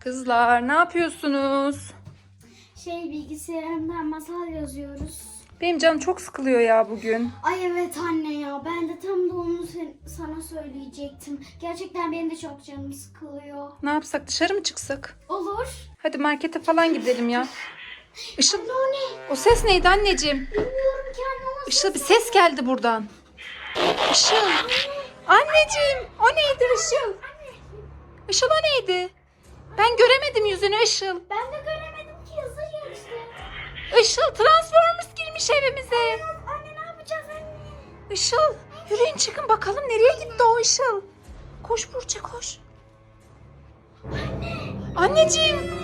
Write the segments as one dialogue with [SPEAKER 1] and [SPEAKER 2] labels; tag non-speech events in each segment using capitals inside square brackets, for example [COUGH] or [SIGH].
[SPEAKER 1] Kızlar ne yapıyorsunuz?
[SPEAKER 2] Şey bilgisayarımdan masal yazıyoruz.
[SPEAKER 1] Benim canım çok sıkılıyor ya bugün.
[SPEAKER 2] Ay evet anne ya ben de tam da onu sana söyleyecektim. Gerçekten benim de çok canım sıkılıyor.
[SPEAKER 1] Ne yapsak dışarı mı çıksak?
[SPEAKER 2] Olur.
[SPEAKER 1] Hadi markete falan gidelim ya. Işıl
[SPEAKER 2] Anne o ne?
[SPEAKER 1] o ses neydi anneciğim?
[SPEAKER 2] Bilmiyorum ki anne o
[SPEAKER 1] Işıl bir ses geldi buradan. Işıl. Anneciğim o neydi Işıl? Işıl o neydi? Ben göremedim yüzünü Işıl.
[SPEAKER 2] Ben de göremedim ki yazıyor işte.
[SPEAKER 1] Işıl Transformers girmiş evimize.
[SPEAKER 2] Anne ne yapacağız anne?
[SPEAKER 1] Işıl yürüyün çıkın bakalım nereye gitti o Işıl. Koş Burç'a koş. Anneciğim.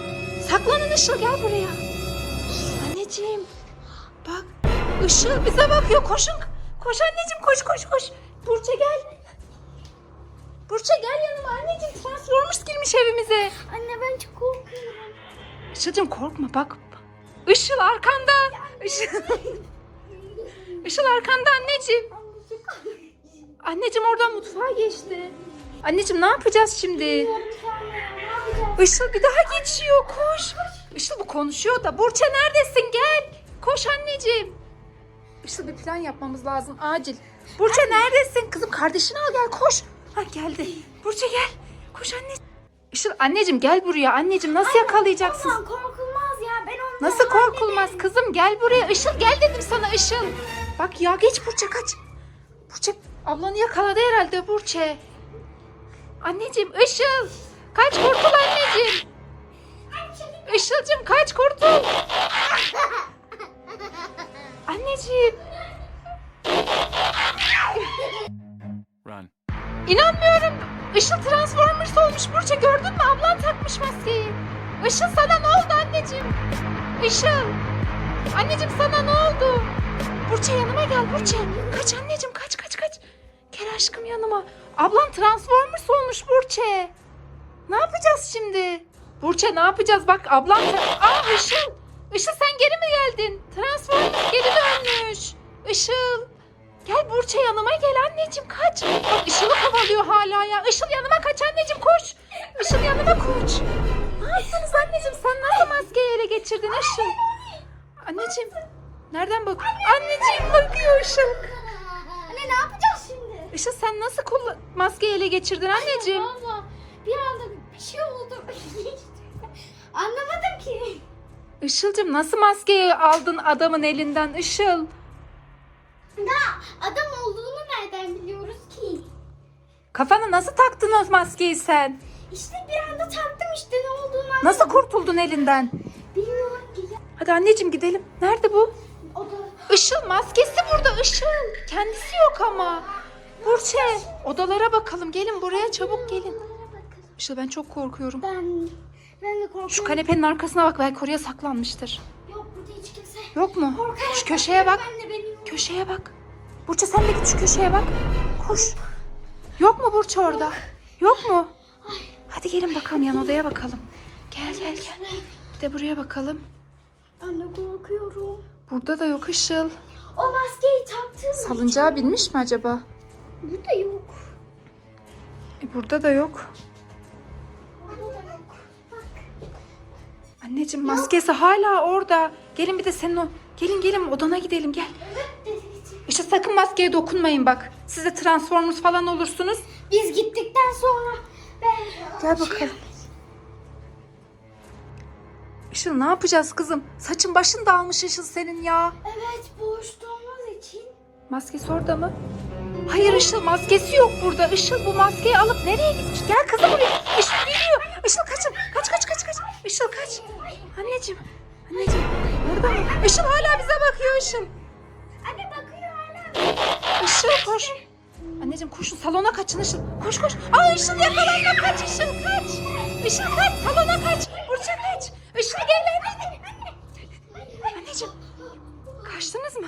[SPEAKER 1] Saklanın Işıl gel buraya. Anneciğim. Bak Işıl bize bakıyor koşun. Koş anneciğim koş koş koş. Burç'a gel. Burç'a gel yanıma anneciğim Transformers girmiş evimize.
[SPEAKER 2] Anne ben çok korkuyorum.
[SPEAKER 1] Işıl'cığım korkma bak. Işıl arkanda. Işıl. [LAUGHS] Işıl arkanda anneciğim. Anneciğim oradan mutfağa geçti. Anneciğim ne yapacağız şimdi? Işıl bir daha geçiyor koş. Işıl bu konuşuyor da. Burçe neredesin gel. Koş anneciğim. Işıl bir plan yapmamız lazım acil. Burçe neredesin? Kızım kardeşini al gel koş. Ha geldi. Burçe gel. Koş anne. Işıl anneciğim gel buraya. Anneciğim nasıl yakalayacaksın?
[SPEAKER 2] Aman korkulmaz ya ben ondan
[SPEAKER 1] Nasıl korkulmaz kızım gel buraya Işıl gel dedim sana Işıl. Bak ya geç Burçe kaç. Burçe ablanı yakaladı herhalde Burçe. Anneciğim Işıl kaç kurtul anneciğim. Işıl'cım kaç kurtul. Anneciğim
[SPEAKER 3] Run.
[SPEAKER 1] inanmıyorum. Işıl Transformers olmuş Burçe gördün mü ablan takmış maskeyi. Işıl sana ne oldu anneciğim? Işıl. Anneciğim sana ne oldu? Burçe yanıma gel Burçe. Kaç anneciğim kaç kaç kaç. Gel aşkım yanıma. Ablan Transformers olmuş Burçe. Ne yapacağız şimdi? Burçe ne yapacağız? Bak ablan... Aa Işıl. Işıl sen geri mi geldin? Transformers geri dönmüş. Işıl. Gel Burçe yanıma gel anneciğim kaç. Bak Işıl'ı kovalıyor hala ya. Işıl yanıma kaç anneciğim koş. Işıl yanıma koş. Ne yaptınız anneciğim? Sen nasıl maskeyi ele geçirdin Işıl? Anneciğim. Nereden bak? Anneciğim bakıyor Işıl.
[SPEAKER 2] Anne ne yapacağız şimdi?
[SPEAKER 1] Işıl sen nasıl kullan maskeyi ele geçirdin anneciğim?
[SPEAKER 2] Valla bir anda bir şey oldu. Anlamadım ki.
[SPEAKER 1] Işıl'cım nasıl maskeyi aldın adamın elinden Işıl?
[SPEAKER 2] Da adam olduğunu nereden biliyoruz ki?
[SPEAKER 1] Kafana nasıl taktın o maskeyi sen?
[SPEAKER 2] İşte bir anda taktım işte ne olduğunu anlamadım.
[SPEAKER 1] Nasıl kurtuldun elinden?
[SPEAKER 2] Bilmiyorum ki.
[SPEAKER 1] Hadi anneciğim gidelim. Nerede bu?
[SPEAKER 2] O da
[SPEAKER 1] Işıl maskesi burada Işıl. Kendisi yok ama. Burçe odalara bakalım. Gelin buraya çabuk gelin. Işıl ben çok korkuyorum.
[SPEAKER 2] Ben ben de korkuyorum.
[SPEAKER 1] Şu kanepenin arkasına bak belki oraya saklanmıştır.
[SPEAKER 2] Yok burada hiç kimse.
[SPEAKER 1] Yok mu?
[SPEAKER 2] Korkarak
[SPEAKER 1] Şu köşeye bak.
[SPEAKER 2] Ben de benim.
[SPEAKER 1] Köşeye bak. Burçe sen de git şu köşeye bak. Koş. Yok mu Burçe orada? Yok mu? Hadi gelin bakalım yan odaya bakalım. Gel gel gel. Bir de buraya bakalım.
[SPEAKER 2] Ben de korkuyorum.
[SPEAKER 1] Burada da yok Işıl.
[SPEAKER 2] O maskeyi taktım.
[SPEAKER 1] Salıncağa binmiş mi acaba?
[SPEAKER 2] Burada yok.
[SPEAKER 1] E, burada da yok.
[SPEAKER 2] Burada da yok. Bak.
[SPEAKER 1] Anneciğim maskesi hala orada. Gelin bir de senin o. Gelin gelin odana gidelim gel.
[SPEAKER 2] Evet.
[SPEAKER 1] İşte sakın maskeye dokunmayın bak. Siz de Transformers falan olursunuz.
[SPEAKER 2] Biz gittikten sonra ben...
[SPEAKER 1] Gel bakalım. Işıl ne yapacağız kızım? Saçın başın dağılmış Işıl senin ya.
[SPEAKER 2] Evet boşluğumuz için.
[SPEAKER 1] Maskesi orada mı? Hayır Işıl maskesi yok burada. Işıl bu maskeyi alıp nereye gitmiş? Gel kızım buraya. Işıl geliyor. Işıl kaçın. Kaç kaç kaç kaç. Işıl kaç. Anneciğim. Anneciğim. Orada mı? Işıl hala bize bakıyor Işıl. Anneciğim koşun salona kaçın Işıl. Koş koş. Aa Işıl yakalanma kaç Işıl kaç. Işıl kaç salona kaç. Burça kaç. Işıl gel anneciğim. Anneciğim kaçtınız mı?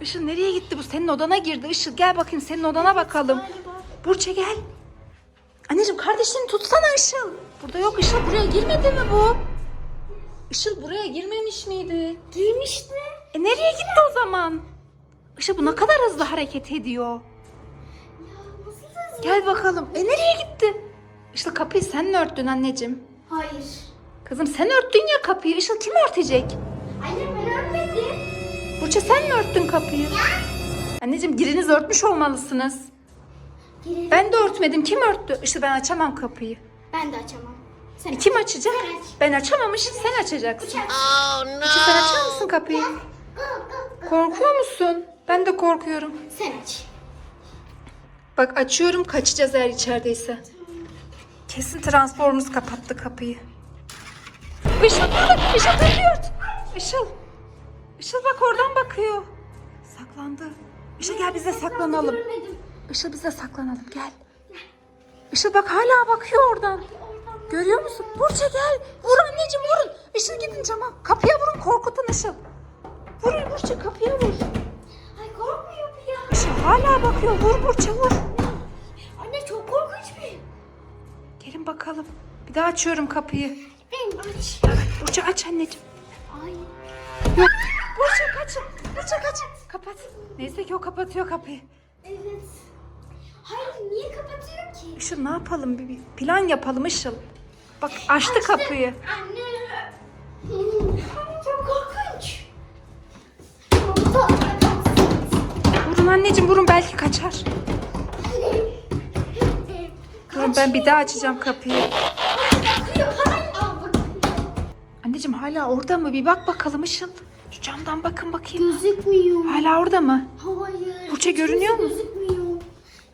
[SPEAKER 1] Işıl nereye gitti bu? Senin odana girdi. Işıl gel bakayım senin odana bakalım. Burça gel. Anneciğim kardeşini tutsana Işıl. Burada yok Işıl buraya girmedi mi bu? Işıl buraya girmemiş miydi?
[SPEAKER 2] Giymişti.
[SPEAKER 1] E nereye gitti o zaman? Işıl bu ne kadar hızlı hareket ediyor.
[SPEAKER 2] Ya nasıl hızlı
[SPEAKER 1] Gel bakalım. E nereye gitti? Işıl kapıyı sen mi örttün anneciğim?
[SPEAKER 2] Hayır.
[SPEAKER 1] Kızım sen örttün ya kapıyı. Işıl kim örtecek?
[SPEAKER 2] Anne ben örtmedim.
[SPEAKER 1] Burça sen mi örttün kapıyı? Anneciğim giriniz örtmüş olmalısınız.
[SPEAKER 2] Girelim.
[SPEAKER 1] Ben de örtmedim. Kim örttü? Işıl ben açamam kapıyı.
[SPEAKER 2] Ben de açamam. Sen
[SPEAKER 1] E, kim açacak?
[SPEAKER 2] Sen aç.
[SPEAKER 1] Ben açamam Işıl sen açacaksın.
[SPEAKER 2] Aç.
[SPEAKER 1] Işıl sen açar mısın kapıyı?
[SPEAKER 2] Go.
[SPEAKER 1] Korkuyor musun? Ben de korkuyorum.
[SPEAKER 2] Sen aç.
[SPEAKER 1] Bak açıyorum kaçacağız eğer içerideyse. Kesin Transformers kapattı kapıyı. Işıl burada. Işıl ört. Işıl. Işıl bak oradan bakıyor. Saklandı. Işıl gel biz de saklanalım. Işıl biz de saklanalım gel. Işıl bak hala bakıyor oradan. Görüyor musun? Burça gel. Vur anneciğim vurun. Işıl gidin cama. Kapıya vurun korkutun Işıl. Vurun Burça kapıya vur.
[SPEAKER 2] Ay korkmuyor bu ya.
[SPEAKER 1] Işıl hala bakıyor. Vur Burça vur.
[SPEAKER 2] Anne çok korkunç bir.
[SPEAKER 1] Gelin bakalım. Bir daha açıyorum kapıyı.
[SPEAKER 2] Ben aç.
[SPEAKER 1] Burça aç anneciğim.
[SPEAKER 2] Ay.
[SPEAKER 1] Yok. Burça kaçın. Burça kaç. Kapat. Neyse ki o kapatıyor kapıyı.
[SPEAKER 2] Evet. Hayır niye kapatıyor ki?
[SPEAKER 1] Işıl ne yapalım? Bir bir plan yapalım Işıl. Bak açtı kapıyı.
[SPEAKER 2] Anne.
[SPEAKER 1] Vurun anneciğim vurun belki kaçar. Durun ben bir daha açacağım kapıyı. Anneciğim hala orada mı? Bir bak bakalım Işıl. Şu camdan bakın bakayım.
[SPEAKER 2] Gözükmüyor.
[SPEAKER 1] Hala orada mı?
[SPEAKER 2] Hayır.
[SPEAKER 1] Burça görünüyor mu?
[SPEAKER 2] Gözükmüyor.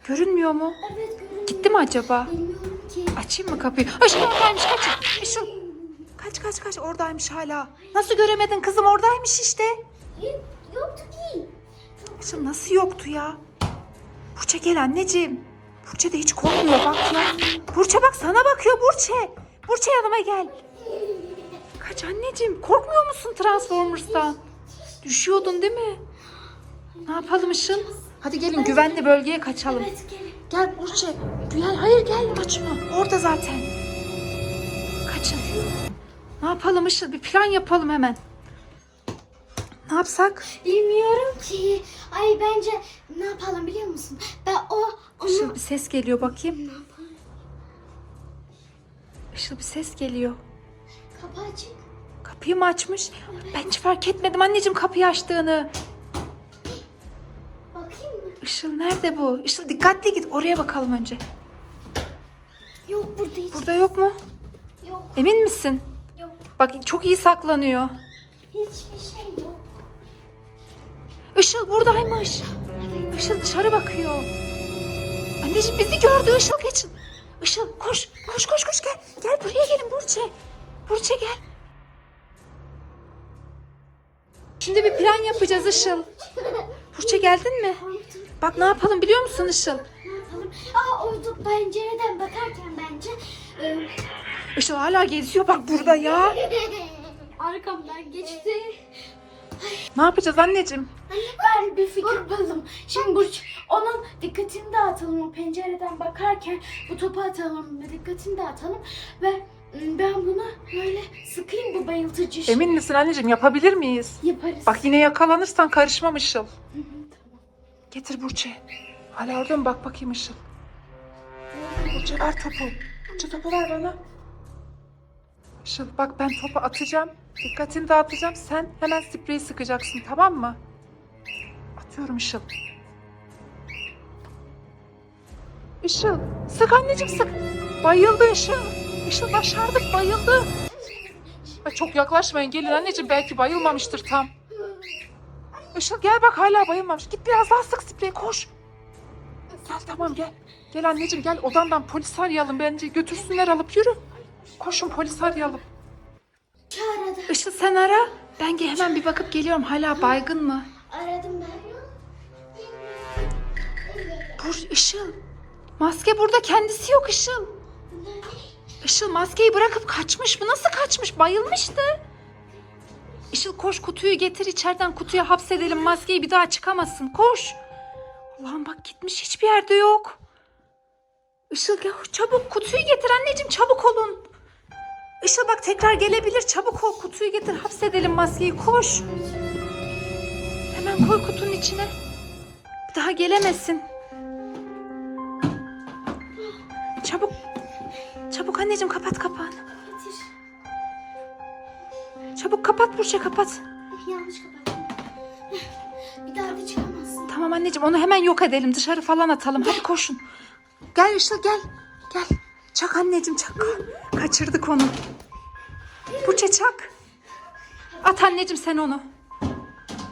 [SPEAKER 1] Görünmüyor mu?
[SPEAKER 2] Evet görünüyor.
[SPEAKER 1] Gitti mi acaba?
[SPEAKER 2] Bilmiyorum ki.
[SPEAKER 1] Açayım mı kapıyı? Işıl oradaymış kaç. Işıl. Kaç kaç kaç oradaymış hala. Nasıl göremedin kızım oradaymış işte.
[SPEAKER 2] Yok- Yoktu ki.
[SPEAKER 1] Işıl nasıl yoktu ya? Burça gel anneciğim. Burça da hiç korkmuyor bak ya. Burça bak sana bakıyor Burça. Burça yanıma gel. Kaç anneciğim korkmuyor musun Transformers'tan? Düşüyordun değil mi? Ne yapalım Işıl? Hadi gelin güvenli bölgeye kaçalım.
[SPEAKER 2] Evet gelin.
[SPEAKER 1] Gel Burça. Gel hayır gel kaçma. Orada zaten. Kaçın. Ne yapalım Işıl? Bir plan yapalım hemen. Ne yapsak?
[SPEAKER 2] Bilmiyorum ki. Ay bence ne yapalım biliyor musun? Ben o onu
[SPEAKER 1] Işıl bir ses geliyor bakayım.
[SPEAKER 2] ne yapalım?
[SPEAKER 1] Işıl bir ses geliyor.
[SPEAKER 2] Kapı açık.
[SPEAKER 1] Kapıyı mı açmış? Ben hiç fark etmedim anneciğim kapıyı açtığını.
[SPEAKER 2] Bakayım mı?
[SPEAKER 1] Işıl nerede bu? Işıl dikkatli git oraya bakalım önce.
[SPEAKER 2] Yok burada hiç.
[SPEAKER 1] Burada yok mu?
[SPEAKER 2] Yok.
[SPEAKER 1] Emin misin?
[SPEAKER 2] Yok.
[SPEAKER 1] Bak çok iyi saklanıyor.
[SPEAKER 2] Hiçbir.
[SPEAKER 1] Işıl buradaymış. Işıl dışarı bakıyor. Anneciğim bizi gördü Işıl geçin. Işıl koş koş koş koş gel. Gel buraya gelin Burçe. Burçe gel. Şimdi bir plan yapacağız Işıl. Burçe geldin mi? Bak ne yapalım biliyor musun Işıl?
[SPEAKER 2] Ne yapalım? Aa orada pencereden bakarken bence e,
[SPEAKER 1] Işıl hala geziyor bak burada ya. [LAUGHS]
[SPEAKER 2] arkamdan geçti.
[SPEAKER 1] Ne yapacağız anneciğim?
[SPEAKER 2] Ben bir fikir buldum. Şimdi Burç onun dikkatini dağıtalım. O pencereden bakarken bu topu atalım ve dikkatini dağıtalım. Ve ım, ben bunu böyle sıkayım bu bayıltıcı şey.
[SPEAKER 1] Emin misin anneciğim yapabilir miyiz?
[SPEAKER 2] Yaparız.
[SPEAKER 1] Bak yine yakalanırsan karışmam Işıl. Getir Burçe. Hala orada mı? Bak bakayım Işıl. Burçe ver topu. Burçe topu ver bana. Işıl bak ben topu atacağım. Dikkatini dağıtacağım. Sen hemen spreyi sıkacaksın tamam mı? Atıyorum Işıl. Işıl sık anneciğim sık. Bayıldı Işıl. Işıl başardık bayıldı. Ay, çok yaklaşmayın gelin anneciğim belki bayılmamıştır tam. Işıl gel bak hala bayılmamış. Git biraz daha sık spreyi koş. Gel tamam gel. Gel anneciğim gel odandan polis arayalım bence götürsünler alıp yürü. Koşun polis arayalım.
[SPEAKER 2] Çağırdı.
[SPEAKER 1] Işıl sen ara. Ben ge- hemen bir bakıp geliyorum. Hala baygın mı?
[SPEAKER 2] Aradım ben.
[SPEAKER 1] Bur Işıl. Maske burada kendisi yok Işıl. Işıl maskeyi bırakıp kaçmış. Bu nasıl kaçmış? Bayılmıştı. Işıl koş kutuyu getir içeriden kutuya hapsedelim. Maskeyi bir daha çıkamasın. Koş. Ulan bak gitmiş hiçbir yerde yok. Işıl gel çabuk kutuyu getir anneciğim çabuk olun. Işıl bak tekrar gelebilir çabuk ol kutuyu getir hapsedelim maskeyi koş. Hemen koy kutunun içine. Bir daha gelemesin. Çabuk. Çabuk anneciğim kapat kapağını.
[SPEAKER 2] Getir.
[SPEAKER 1] Çabuk kapat Burçe kapat.
[SPEAKER 2] Yanlış kapattım. Bir daha da çıkamazsın.
[SPEAKER 1] Tamam anneciğim onu hemen yok edelim. Dışarı falan atalım. Hadi koşun. Gel Işıl gel. Gel. Çak anneciğim çak. Kaçırdık onu. Burçe çak. At anneciğim sen onu.